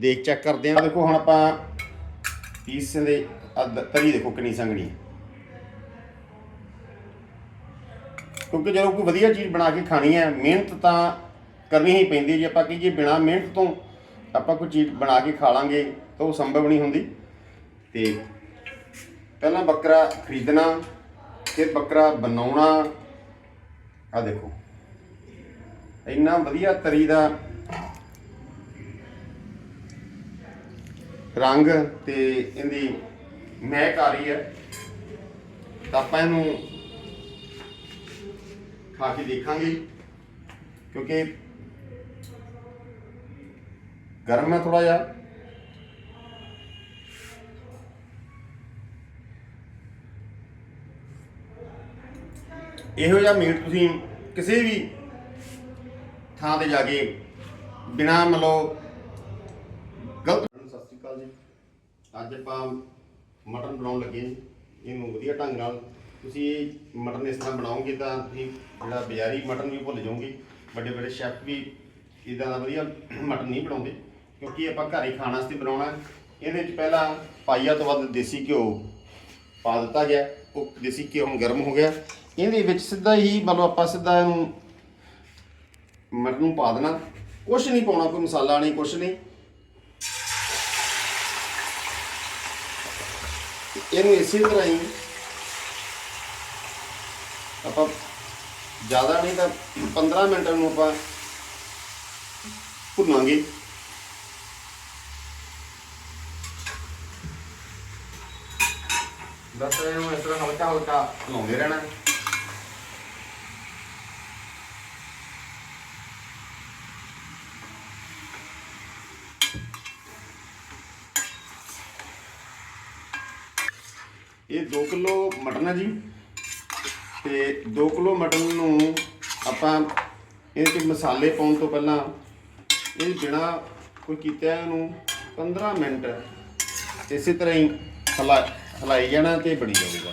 ਦੇਖ ਚੈੱਕ ਕਰਦੇ ਹਾਂ ਦੇਖੋ ਹੁਣ ਆਪਾਂ ਪੀਸ ਦੇ ਅੱਧ- ਤਰੀ ਦੇਖੋ ਕਿੰਨੀ ਸੰਘਣੀ ਹੈ। ਕਿਉਂਕਿ ਜਦੋਂ ਕੋਈ ਵਧੀਆ ਚੀਜ਼ ਬਣਾ ਕੇ ਖਾਣੀ ਹੈ, ਮਿਹਨਤ ਤਾਂ ਕਰਨੀ ਹੀ ਪੈਂਦੀ ਜੇ ਆਪਾਂ ਕਹੀਏ ਬਿਨਾ ਮਿਹਨਤ ਤੋਂ ਆਪਾਂ ਕੋਈ ਚੀਜ਼ ਬਣਾ ਕੇ ਖਾ ਲਾਂਗੇ, ਤਾਂ ਉਹ ਸੰਭਵ ਨਹੀਂ ਹੁੰਦੀ। ਤੇ ਪਹਿਲਾਂ ਬੱਕਰਾ ਖਰੀਦਣਾ, ਫਿਰ ਬੱਕਰਾ ਬਣਾਉਣਾ। ਆ ਦੇਖੋ। ਇੰਨਾ ਵਧੀਆ ਤਰੀ ਦਾ ਰੰਗ ਤੇ ਇਹਦੀ ਮਹਿਕ ਆ ਰਹੀ ਹੈ। ਤਾਂ ਆਪਾਂ ਇਹਨੂੰ ਖਾ ਕੇ ਦੇਖਾਂਗੇ, ਕਿਉਂਕਿ ਗਰਮ ਹੈ ਥੋੜਾ ਜਿਹਾ। ਇਹੋ ਜਿਹਾ ਮੀਟ ਤੁਸੀਂ ਕਿਸੇ ਵੀ ਥਾਂ ਤੇ ਜਾ ਕੇ ਬਿਨਾ ਮਤਲਬ ਅਕਾਲ ਜੀ। ਅੱਜ ਆਪਾਂ ਮਟਨ ਬਣਾਉਣ ਲੱਗੇ ਜੀ ਇਹਨੂੰ ਵਧੀਆ ਢੰਗ ਨਾਲ। ਤੁਸੀਂ ਇਹ ਮਟਨ ਇਸ ਤਰ੍ਹਾਂ ਬਣਾਓਗੇ ਤਾਂ ਤੁਸੀਂ ਜਿਹੜਾ ਬਜ਼ਾਰੀ ਮਟਨ ਵੀ ਭੁੱਲ ਜਾਓਗੇ। ਵੱਡੇ ਵੱਡੇ ਸ਼ੈਫ ਵੀ ਇਦਾਂ ਦਾ ਵਧੀਆ ਮਟਨ ਨਹੀਂ ਬਣਾਉਂਦੇ। ਕਿਉਂਕਿ ਆਪਾਂ ਘਰ ਹੀ ਖਾਣ ਵਾਸਤੇ ਬਣਾਉਣਾ ਹੈ। ਇਹਦੇ ਵਿੱਚ ਪਹਿਲਾਂ ਪਾਈਆ ਤੋਂ ਵੱਧ ਦੇਸੀ ਘਿਓ ਪਾ ਦਿੱਤਾ ਗਿਆ। ਉਹ ਦੇਸੀ ਘਿਓ ਹੁਣ ਗਰਮ ਹੋ ਗਿਆ। ਇਹਦੇ ਵਿੱਚ ਸਿੱਧਾ ਹੀ ਮਤਲਬ ਆਪਾਂ ਸਿੱਧਾ ਇਹਨੂੰ ਮਟਨ ਨੂੰ ਪਾ ਦੇਣਾ। ਕੁਛ ਨਹੀਂ ਪਾਉਣਾ, ਕੋਈ ਮਸਾਲਾ ਨਹੀਂ, ਕੁਛ ਨਹੀਂ। ਇਹਨੂੰ ਇਸੇ ਤਰ੍ਹਾਂ ਹੀ ਆਪਾਂ ਜ਼ਿਆਦਾ ਨਹੀਂ ਤਾਂ 15 ਮਿੰਟ ਨੂੰ ਆਪਾਂ ਭੁੰਨਾਂਗੇ। ਬਸ ਇਹਨੂੰ ਇਸ ਤਰ੍ਹਾਂ ਹਲਕਾ ਹਲਕਾ ਭੁੰਨਾਉਂਦੇ ਰਹਿਣਾ। ਇਹ 2 ਕਿਲੋ ਮਟਨ ਹੈ ਜੀ। ਤੇ 2 ਕਿਲੋ ਮਟਨ ਨੂੰ ਆਪਾਂ ਇਹਦੇ ਵਿੱਚ ਮਸਾਲੇ ਪਾਉਣ ਤੋਂ ਪਹਿਲਾਂ ਇਹ ਬਿਨਾ ਕੋਈ ਕੀਤਾ ਇਹਨੂੰ 15 ਮਿੰਟ ਇਸੇ ਤਰ੍ਹਾਂ ਹੀ ਹਲਾ, ਹਲਾਈ ਜਾਣਾ ਤੇ ਬਣੀ ਜਾਊਗਾ।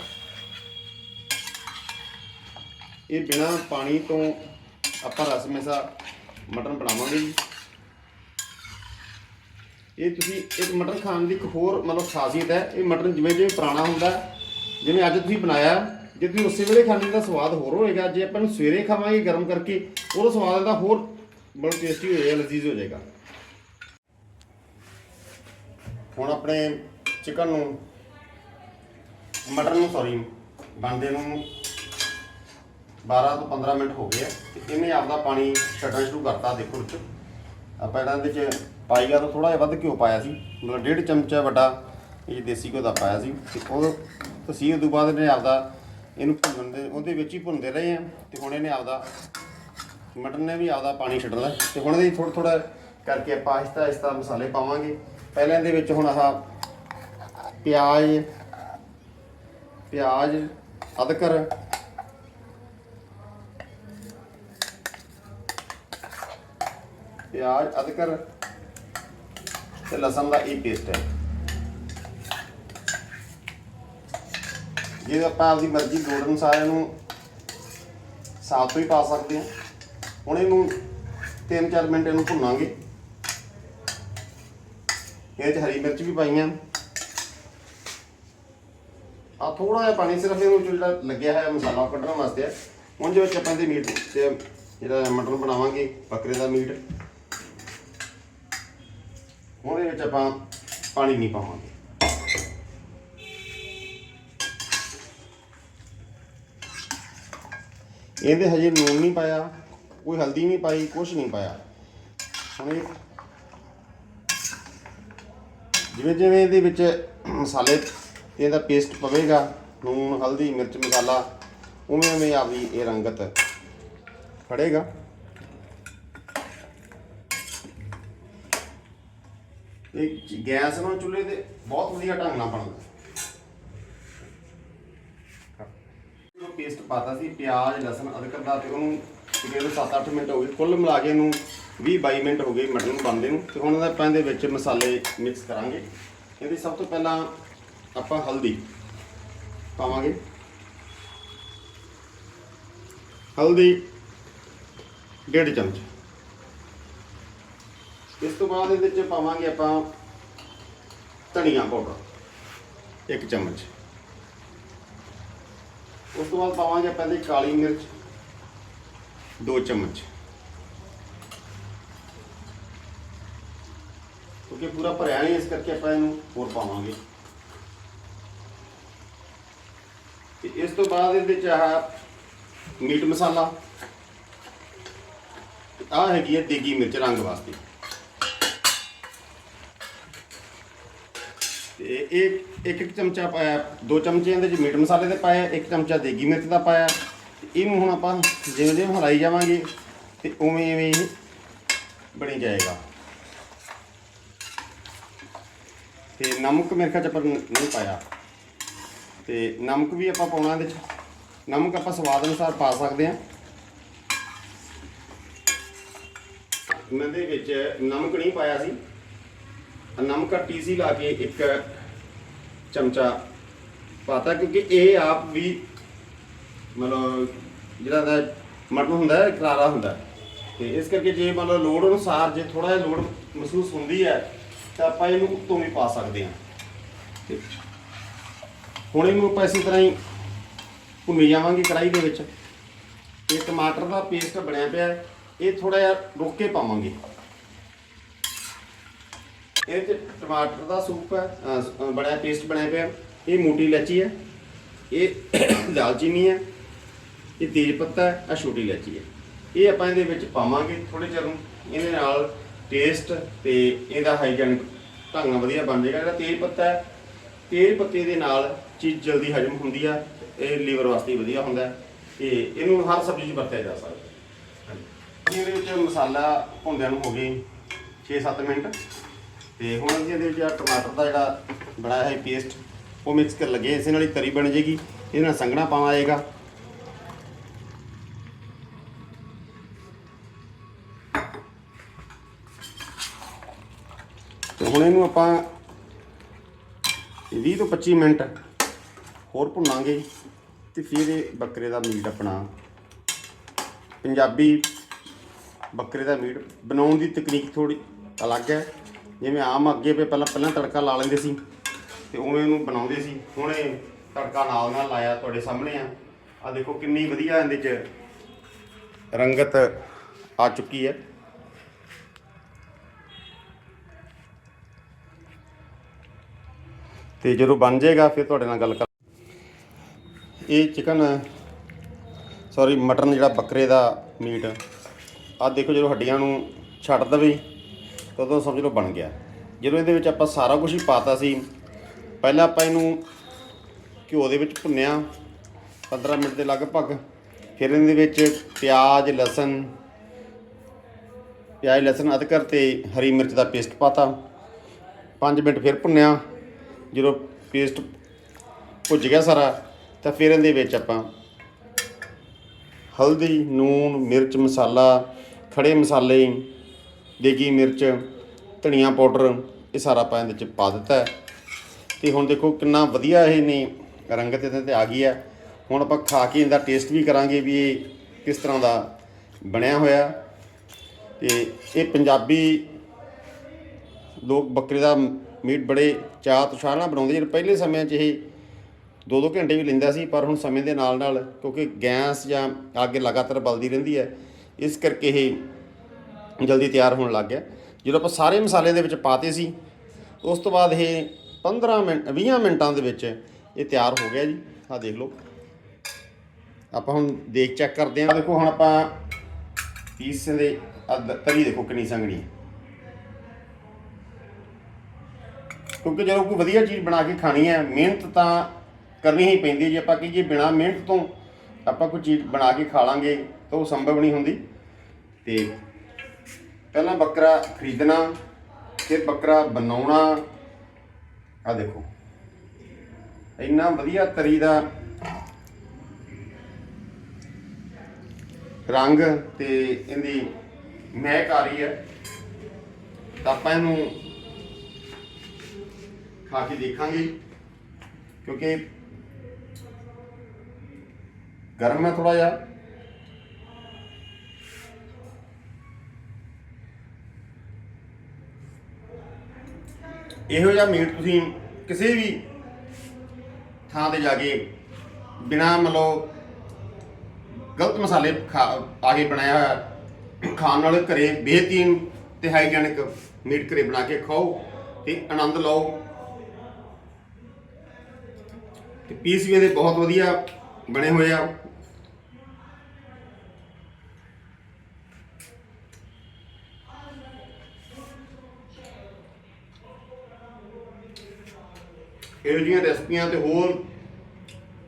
ਇਹ ਬਿਨਾ ਪਾਣੀ ਤੋਂ ਆਪਾਂ ਰਸਮੇਸਾ ਮਟਨ ਬਣਾਵਾਂਗੇ ਜੀ। ਇਹ ਤੁਸੀਂ ਇੱਕ ਮਟਨ ਖਾਣ ਦੀ ਇੱਕ ਹੋਰ ਮਤਲਬ ਖਾਸੀਅਤ ਹੈ, ਇਹ ਮਟਨ ਜਿਵੇਂ ਜਿਵੇਂ ਪੁਰਾਣਾ ਹੁੰਦਾ ਜਿਵੇਂ ਅੱਜ ਤੁਸੀਂ ਬਣਾਇਆ, ਜੇ ਤੁਸੀਂ ਉਸੇ ਵੇਲੇ ਖਾਣੇ ਦਾ ਸਵਾਦ ਹੋਰ ਹੋਏਗਾ, ਜੇ ਆਪਾਂ ਨੂੰ ਸਵੇਰੇ ਖਾਵਾਂਗੇ ਗਰਮ ਕਰਕੇ, ਉਹਦਾ ਸਵਾਦ ਇਹਦਾ ਹੋਰ ਬੜਾ ਟੇਸਟੀ ਹੋ ਜਾਏਗਾ ਲਜ਼ੀਜ਼ ਹੋ ਜਾਏਗਾ। ਹੁਣ ਆਪਣੇ ਚਿਕਨ ਨੂੰ, ਮਟਰ ਨੂੰ ਸੌਰੀ ਬਣਦੇ ਨੂੰ 12 ਤੋਂ 15 ਮਿੰਟ ਹੋ ਗਏ ਆ, ਤੇ ਇਹਨੇ ਆਪਦਾ ਪਾਣੀ ਛੱਡਣਾ ਸ਼ੁਰੂ ਕਰਤਾ, ਦੇਖੋ ਵਿੱਚ। ਆਪਾਂ ਇਹਨਾਂ ਦੇ ਵਿੱਚ ਪਾਈਆ ਤੋਂ ਥੋੜਾ ਜਿਹਾ ਵੱਧ ਘਿਓ ਪਾਇਆ ਸੀ, ਮਤਲਬ ਡੇਢ ਚਮਚਾ ਵੱਡਾ ਇਹ ਦੇਸੀ ਘਿਓ ਦਾ ਪਾਇਆ ਸੀ ਤੇ ਉਹ ਤਸੀਰ ਤੋਂ ਬਾਅਦ ਇਹਨੇ ਆਪਦਾ ਇਹਨੂੰ ਭੁੰਨਣ ਦੇ ਉਹਦੇ ਵਿੱਚ ਹੀ ਭੁੰਨਦੇ ਰਹੇ ਆ ਤੇ ਹੁਣ ਇਹਨੇ ਆਪਦਾ ਮਟਨ ਨੇ ਵੀ ਆਪਦਾ ਪਾਣੀ ਛੱਡਣਾ ਤੇ ਹੁਣ ਇਹਦੇ ਥੋੜਾ ਥੋੜਾ ਕਰਕੇ ਆਪਾਂ ਆਹਿਸਤਾ ਆਹਿਸਤਾ ਮਸਾਲੇ ਪਾਵਾਂਗੇ। ਪਹਿਲਾਂ ਇਹਦੇ ਵਿੱਚ ਹੁਣ ਆਹ ਪਿਆਜ਼ ਪਿਆਜ਼, ਅਦਰਕ ਪਿਆਜ਼, ਅਦਰਕ ਤੇ ਲਸਣ ਦਾ ਇਹ ਪੇਸਟ ਹੈ। ਜੇ ਆਪਾਂ ਆਪਦੀ ਮਰਜ਼ੀ ਲੋੜ ਅਨੁਸਾਰ ਇਹਨੂੰ ਸਾਫ਼ ਤੋਂ ਹੀ ਪਾ ਸਕਦੇ ਹਾਂ। ਹੁਣ ਇਹਨੂੰ 3-4 ਮਿੰਟ ਇਹਨੂੰ ਭੁੰਨਾਂਗੇ। ਇਹਦੇ 'ਚ ਹਰੀ ਮਿਰਚ ਵੀ ਪਾਈਆਂ। ਆ ਥੋੜਾ ਜਿਹਾ ਪਾਣੀ ਸਿਰਫ ਇਹਨੂੰ ਜਿਹੜਾ ਲੱਗਿਆ ਹੋਇਆ ਮਸਾਲਾ ਕੱਢਣ ਵਾਸਤੇ ਹੈ ਉਹਦੇ ਵਿੱਚ ਆਪਾਂ ਇਹਦੇ ਮੀਟ ਤੇ ਜਿਹੜਾ ਮਟਨ ਬਣਾਵਾਂਗੇ, ਬੱਕਰੇ ਦਾ ਮੀਟ। ਉਹਦੇ ਵਿੱਚ ਆਪਾਂ ਪਾਣੀ ਨਹੀਂ ਪਾਵਾਂਗੇ। ਇਹਦੇ ਹਜੇ ਨੂਨ ਨਹੀਂ ਪਾਇਆ, ਕੋਈ ਹਲਦੀ ਨਹੀਂ ਪਾਈ ਕੁਝ ਨਹੀਂ ਪਾਇਆ। ਹੁਣ ਇਹ ਜਿਵੇਂ ਜਿਵੇਂ ਇਹਦੇ ਵਿੱਚ ਮਸਾਲੇ, ਇਹਦਾ ਪੇਸਟ ਪਵੇਗਾ ਨੂਨ ਹਲਦੀ, ਮਿਰਚ, ਮਸਾਲਾ, ਉਵੇਂ ਉਵੇਂ ਆਪਦੀ ਇਹ ਰੰਗਤ ਫੜੇਗਾ। ਇਹ ਗੈਸ ਨਾਲ ਚੁੱਲ੍ਹੇ ਤੇ ਬਹੁਤ ਵਧੀਆ ਢੰਗ ਨਾਲ ਬਣਦਾ ਜੋ ਪੇਸਟ ਪਾਤਾ ਸੀ, ਪਿਆਜ਼, ਲਸਣ, ਅਦਰਕ ਦਾ ਤੇ ਉਹਨੂੰ ਤਕਰੀਬਨ 7-8 ਮਿੰਟ ਹੋ ਗਏ। ਕੁੱਲ ਮਿਲਾ ਕੇ ਇਹਨੂੰ 20-22 ਮਿੰਟ ਹੋ ਗਏ ਮਟਨ ਨੂੰ ਬਣਦੇ ਨੂੰ। ਤੇ ਹੁਣ ਇਹਦਾ ਆਪਾਂ ਇਹਦੇ ਵਿੱਚ ਮਸਾਲੇ ਮਿਕਸ ਕਰਾਂਗੇ। ਇਹਦੀ ਸਭ ਤੋਂ ਪਹਿਲਾਂ ਆਪਾਂ ਹਲਦੀ ਪਾਵਾਂਗੇ। ਹਲਦੀ ਡੇਢ ਚਮਚ। ਇਸ ਤੋਂ ਬਾਅਦ ਇਹਦੇ ਵਿੱਚ ਪਾਵਾਂਗੇ ਆਪਾਂ ਧਨੀਆ ਪਾਊਡਰ, ਇੱਕ ਚਮਚ। ਉਸ ਤੋਂ ਬਾਅਦ ਪਾਵਾਂਗੇ ਆਪਾਂ ਇਹਦੇ ਕਾਲੀ ਮਿਰਚ, ਦੋ ਚਮਚ। ਕਿਉਂਕਿ ਪੂਰਾ ਭਰਿਆ ਨਹੀਂ, ਇਸ ਕਰਕੇ ਆਪਾਂ ਇਹਨੂੰ ਹੋਰ ਪਾਵਾਂਗੇ। ਤੇ ਇਸ ਤੋਂ ਬਾਅਦ ਇਹਦੇ ਵਿੱਚ ਆਹ ਮੀਟ ਮਸਾਲਾ ਆਹ ਹੈਗੀ ਹੈ ਦੇਗੀ ਮਿਰਚ ਰੰਗ ਵਾਸਤੇ। ਇਹ ਇੱਕ ਇੱਕ ਚਮਚਾ ਪਾਇਆ, ਦੋ ਚਮਚੇ ਇਹਦੇ ਚ ਮੀਟ ਮਸਾਲੇ ਦੇ ਪਾਇਆ, ਇੱਕ ਚਮਚਾ ਦੇਗੀ ਮਿਰਚ ਦਾ ਪਾਇਆ। ਤੇ ਇਹਨੂੰ ਹੁਣ ਆਪਾਂ ਜਿਵੇਂ ਜਿਵੇਂ ਹਲਾਈ ਜਾਵਾਂਗੇ, ਤੇ ਉਵੇਂ ਉਵੇਂ ਇਹ ਬਣੀ ਜਾਏਗਾ। ਤੇ ਨਮਕ ਮੇਰੇ ਖਿਆਲ ਚ ਆਪਾਂ ਨਹੀਂ ਪਾਇਆ। ਤੇ ਨਮਕ ਵੀ ਆਪਾਂ ਪਾਉਣਾ ਇਹਦੇ ਚ। ਨਮਕ ਆਪਾਂ ਸਵਾਦ ਅਨੁਸਾਰ ਪਾ ਸਕਦੇ ਹਾਂ। ਮੈਂ ਦੇ ਵਿੱਚ ਨਮਕ ਨਹੀਂ ਪਾਇਆ ਸੀ। ਨਮਕ ਟੀਸੀ ਲਾ ਕੇ ਇੱਕ ਚਮਚਾ ਪਾਤਾ ਕਿਉਂਕਿ ਇਹ ਆਪ ਵੀ ਮਤਲਬ ਜਿਹੜਾ ਦਾ ਮਟਨ ਹੁੰਦਾ ਹੈ ਕਰਾਰਾ ਹੁੰਦਾ ਹੈ। ਤੇ ਇਸ ਕਰਕੇ ਜੇ ਮਤਲਬ ਲੋੜ ਅਨੁਸਾਰ ਜੇ ਥੋੜਾ ਜਿਹਾ ਲੋੜ ਮਹਿਸੂਸ ਹੁੰਦੀ ਹੈ ਤਾਂ ਆਪਾਂ ਇਹਨੂੰ ਉੱਤੋਂ ਵੀ ਪਾ ਸਕਦੇ ਹਾਂ। ਤੇ ਹੁਣ ਇਹਨੂੰ ਆਪਾਂ ਇਸੇ ਤਰ੍ਹਾਂ ਹੀ ਭੁੰਨੀ ਜਾਵਾਂਗੇ ਕੜਾਈ ਦੇ ਵਿੱਚ। ਇਹ ਟਮਾਟਰ ਦਾ ਪੇਸਟ ਬਣਿਆ ਪਿਆ ਹੈ, ਇਹ ਥੋੜਾ ਜਿਹਾ ਰੁੱਕ ਕੇ ਪਾਵਾਂਗੇ। ਇਹਦੇ ਚ ਟਮਾਟਰ ਦਾ ਸੂਪ ਹੈ ਬੜਾ ਅਹ, ਬਣਿਆ ਪੇਸਟ ਬਣਿਆ ਪਿਆ। ਇਹ ਮੋਟੀ ਇਲਾਚੀ ਹੈ। ਇਹ ਦਾਲਚੀਨੀ ਹੈ। ਇਹ ਤੇਜ ਪੱਤਾ ਹੈ ਆ ਛੋਟੀ ਇਲਾਚੀ ਹੈ। ਇਹ ਆਪਾਂ ਇਹਦੇ ਵਿੱਚ ਪਾਵਾਂਗੇ ਥੋੜੇ ਚਿਰ ਨੂੰ। ਇਹਦੇ ਨਾਲ ਟੇਸਟ ਤੇ ਇਹਦਾ ਹਾਈਜੈਨਿਕ ਢੰਗ ਨਾਲ ਵਧੀਆ ਬਣ ਜਾਏਗਾ। ਜਿਹੜਾ ਤੇਜ ਪੱਤਾ ਹੈ ਤੇਜ ਪੱਤੇ ਦੇ ਨਾਲ ਚੀਜ਼ ਜਲਦੀ ਹਜਮ ਹੁੰਦੀ ਆ ਇਹ ਲੀਵਰ ਵਾਸਤੇ ਵਧੀਆ ਹੁੰਦਾ ਹੈ ਤੇ ਇਹਨੂੰ ਹਰ ਸਬਜ਼ੀ 'ਚ ਵਰਤਿਆ ਜਾ ਸਕਦਾ ਹਾਂਜੀ। ਇਹਦੇ ਵਿੱਚ ਮਸਾਲਾ ਭੁੰਦਿਆਂ ਨੂੰ ਹੋ ਗਏ 6-7 ਮਿੰਟ। ਤੇ ਹੁਣ ਅਸੀਂ ਇਹਦੇ ਵਿੱਚ ਆਹ ਟਮਾਟਰ ਦਾ ਜਿਹੜਾ ਬਣਾਇਆ ਹੈ ਪੇਸਟ ਉਹ ਮਿਕਸ ਕਰ ਲਗੇ ਇਸੇ ਨਾਲ ਹੀ ਤਰੀ ਬਣ ਜੇਗੀ ਇਹਦੇ ਨਾਲ ਸੰਘਣਾ ਪਾਵਾ ਆਏਗਾ। ਤੇ ਹੁਣ ਇਹਨੂੰ ਆਪਾਂ 20 ਤੋਂ 25 ਮਿੰਟ ਹੋਰ ਭੁੰਨਾਂਗੇ ਤੇ ਫਿਰ ਇਹ ਬੱਕਰੇ ਦਾ ਮੀਟ ਆਪਣਾ। ਪੰਜਾਬੀ ਬੱਕਰੇ ਦਾ ਮੀਟ ਬਣਾਉਣ ਦੀ ਤਕਨੀਕ ਥੋੜੀ ਅਲੱਗ ਹੈ। ਜਿਵੇਂ ਆਮ ਅੱਗੇ ਪੇ ਪਹਿਲਾਂ ਪਹਿਲਾਂ ਤੜਕਾ ਲਾ ਲੈਂਦੇ ਸੀ ਤੇ ਉਵੇਂ ਉਹਨੂੰ ਬਣਾਉਂਦੇ ਸੀ। ਹੁਣ ਇਹ ਤੜਕਾ ਨਾਲ ਨਾਲ ਲਾਇਆ ਤੁਹਾਡੇ ਸਾਹਮਣੇ ਆ। ਆ ਦੇਖੋ ਕਿੰਨੀ ਵਧੀਆ ਇਹਦੇ ਚ ਰੰਗਤ ਆ ਚੁੱਕੀ ਹੈ। ਤੇ ਜਦੋਂ ਬਣ ਜਾਏਗਾ ਫਿਰ ਤੁਹਾਡੇ ਨਾਲ ਗੱਲ ਕਰ ਇਹ ਚਿਕਨ ਸੌਰੀ ਮਟਨ ਜਿਹੜਾ ਬੱਕਰੇ ਦਾ ਮੀਟ ਆ। ਦੇਖੋ ਜਦੋਂ ਹੱਡੀਆਂ ਨੂੰ ਛੱਡ ਦਵੇ ਤਾਂ ਉਦੋਂ ਸਮਝ ਲਓ ਬਣ ਗਿਆ। ਜਦੋਂ ਇਹਦੇ ਵਿੱਚ ਆਪਾਂ ਸਾਰਾ ਕੁਝ ਹੀ ਪਾਤਾ ਸੀ, ਪਹਿਲਾਂ ਆਪਾਂ ਇਹਨੂੰ ਘਿਓ ਦੇ ਵਿੱਚ ਭੁੰਨਿਆ 15 ਮਿੰਟ ਦੇ ਲਗਭਗ। ਫਿਰ ਇਹਦੇ ਵਿੱਚ ਪਿਆਜ਼, ਲਸਣ ਪਿਆਜ਼, ਲਸਣ, ਅਦਰਕ ਤੇ ਹਰੀ ਮਿਰਚ ਦਾ ਪੇਸਟ ਪਾਤਾ। 5 ਮਿੰਟ ਫਿਰ ਭੁੰਨਿਆ। ਜਦੋਂ ਪੇਸਟ ਭੁੱਜ ਗਿਆ ਸਾਰਾ, ਤਾਂ ਫਿਰ ਇਹਦੇ ਵਿੱਚ ਆਪਾਂ ਹਲਦੀ, ਨੂਣ, ਮਿਰਚ, ਮਸਾਲਾ, ਖੜੇ ਮਸਾਲੇ ਦੇਗੀ, ਮਿਰਚ, ਧਨੀਆ ਪਾਊਡਰ ਇਹ ਸਾਰਾ ਆਪਾਂ ਇਹਦੇ ਚ ਪਾ ਦਿੱਤਾ ਹੈ। ਤੇ ਹੁਣ ਦੇਖੋ ਕਿੰਨਾ ਵਧੀਆ ਇਹ ਨੇ ਰੰਗਤ ਇਹਦੇ ਤੇ ਆ ਗਈ ਹੈ। ਹੁਣ ਆਪਾਂ ਖਾ ਕੇ ਇਹਦਾ ਟੇਸਟ ਵੀ ਕਰਾਂਗੇ ਵੀ ਇਹ ਕਿਸ ਤਰ੍ਹਾਂ ਦਾ ਬਣਿਆ ਹੋਇਆ। ਤੇ ਇਹ ਪੰਜਾਬੀ ਲੋਕ ਬੱਕਰੇ ਦਾ ਮੀਟ ਬੜੇ ਚਾਅ ਤੁਸ਼ਾਹ ਨਾਲ ਬਣਾਉਂਦੇ ਜਿਹੜੇ ਪਹਿਲੇ ਸਮਿਆਂ 'ਚ ਇਹ ਦੋ ਦੋ ਘੰਟੇ ਵੀ ਲੈਂਦਾ ਸੀ, ਪਰ ਹੁਣ ਸਮੇਂ ਦੇ ਨਾਲ ਨਾਲ ਕਿਉਂਕਿ ਗੈਸ ਜਾਂ ਅੱਗ ਲਗਾਤਾਰ ਬਲਦੀ ਰਹਿੰਦੀ ਹੈ, ਇਸ ਕਰਕੇ ਇਹ ਜਲਦੀ ਤਿਆਰ ਹੋਣ ਲੱਗ ਗਿਆ। ਜਦੋਂ ਆਪਾਂ ਸਾਰੇ ਮਸਾਲੇ ਦੇ ਵਿੱਚ ਪਾਤੇ ਸੀ, ਉਸ ਤੋਂ ਬਾਅਦ ਇਹ 15 ਮਿੰਟ 20 ਮਿੰਟਾਂ ਦੇ ਵਿੱਚ ਇਹ ਤਿਆਰ ਹੋ ਗਿਆ ਜੀ। ਆਹ ਦੇਖ ਲਓ। ਆਪਾਂ ਹੁਣ ਦੇਖ ਚੈੱਕ ਕਰਦੇ ਹਾਂ। ਦੇਖੋ, ਹੁਣ ਆਪਾਂ ਪੀਸ ਦੇ ਆਹ ਦ- ਤਰੀ ਦੇਖੋ ਕਿੰਨੀ ਸੰਘਣੀ ਕਿਉਂਕਿ ਜਦੋਂ ਕੋਈ ਵਧੀਆ ਚੀਜ਼ ਬਣਾ ਕੇ ਖਾਣੀ ਹੈ, ਮਿਹਨਤ ਤਾਂ ਕਰਨੀ ਹੀ ਪੈਂਦੀ ਹੈ। ਜੇ ਆਪਾਂ ਕਹੀਏ ਬਿਨਾ ਮਿਹਨਤ ਤੋਂ ਆਪਾਂ ਕੋਈ ਚੀਜ਼ ਬਣਾ ਕੇ ਖਾ ਲਾਂਗੇ ਤਾਂ ਉਹ ਸੰਭਵ ਨਹੀਂ ਹੁੰਦੀ। ਤੇ ਪਹਿਲਾਂ ਬੱਕਰਾ ਖਰੀਦਣਾ, ਫਿਰ ਬੱਕਰਾ ਬਣਾਉਣਾ। ਆ ਦੇਖੋ। ਇੰਨਾ ਵਧੀਆ ਤਰੀ ਦਾ ਰੰਗ ਤੇ ਇਹਦੀ ਮਹਿਕ ਆ ਰਹੀ ਹੈ। ਤਾਂ ਆਪਾਂ ਇਹਨੂੰ ਖਾ ਕੇ ਦੇਖਾਂਗੇ, ਕਿਉਂਕਿ ਗਰਮ ਹੈ ਥੋੜਾ ਜਿਹਾ। ਇਹੋ ਜਿਹਾ ਮੀਟ ਤੁਸੀਂ ਕਿਸੇ ਵੀ ਥਾਂ ਤੇ ਜਾ ਕੇ ਬਿਨਾ ਮਤਲਬ ਗਲਤ ਮਸਾਲੇ ਖਾ ਆ ਕੇ ਬਣਾਇਆ ਹੋਇਆ, ਖਾਣ ਨਾਲ ਘਰੇ ਬੇਹਤਰੀਨ ਤੇ ਹਾਈਜੈਨਿਕ ਮੀਟ ਘਰੇ ਬਣਾ ਕੇ ਖਾਓ ਤੇ ਆਨੰਦ ਲਓ। ਤੇ ਪੀਸ ਵੀ ਇਹਦੇ ਬਹੁਤ ਵਧੀਆ ਬਣੇ ਹੋਏ ਆ। ਇਹੋ ਜਿਹੀਆਂ ਰੈਸਪੀਆਂ ਤੇ ਹੋਰ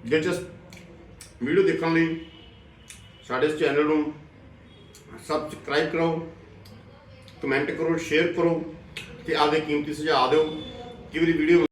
ਦਿਲਚਸਪ ਵੀਡੀਓ ਦੇਖਣ ਲਈ ਸਾਡੇ ਇਸ ਚੈਨਲ ਨੂੰ ਸਬਸਕ੍ਰਾਈਬ ਕਰੋ ਕਮੈਂਟ ਕਰੋ ਸ਼ੇਅਰ ਕਰੋ ਤੇ ਆਪਦੇ ਕੀਮਤੀ ਸੁਝਾਅ ਦਿਓ ਕਿ ਮੇਰੀ ਵੀਡੀਓ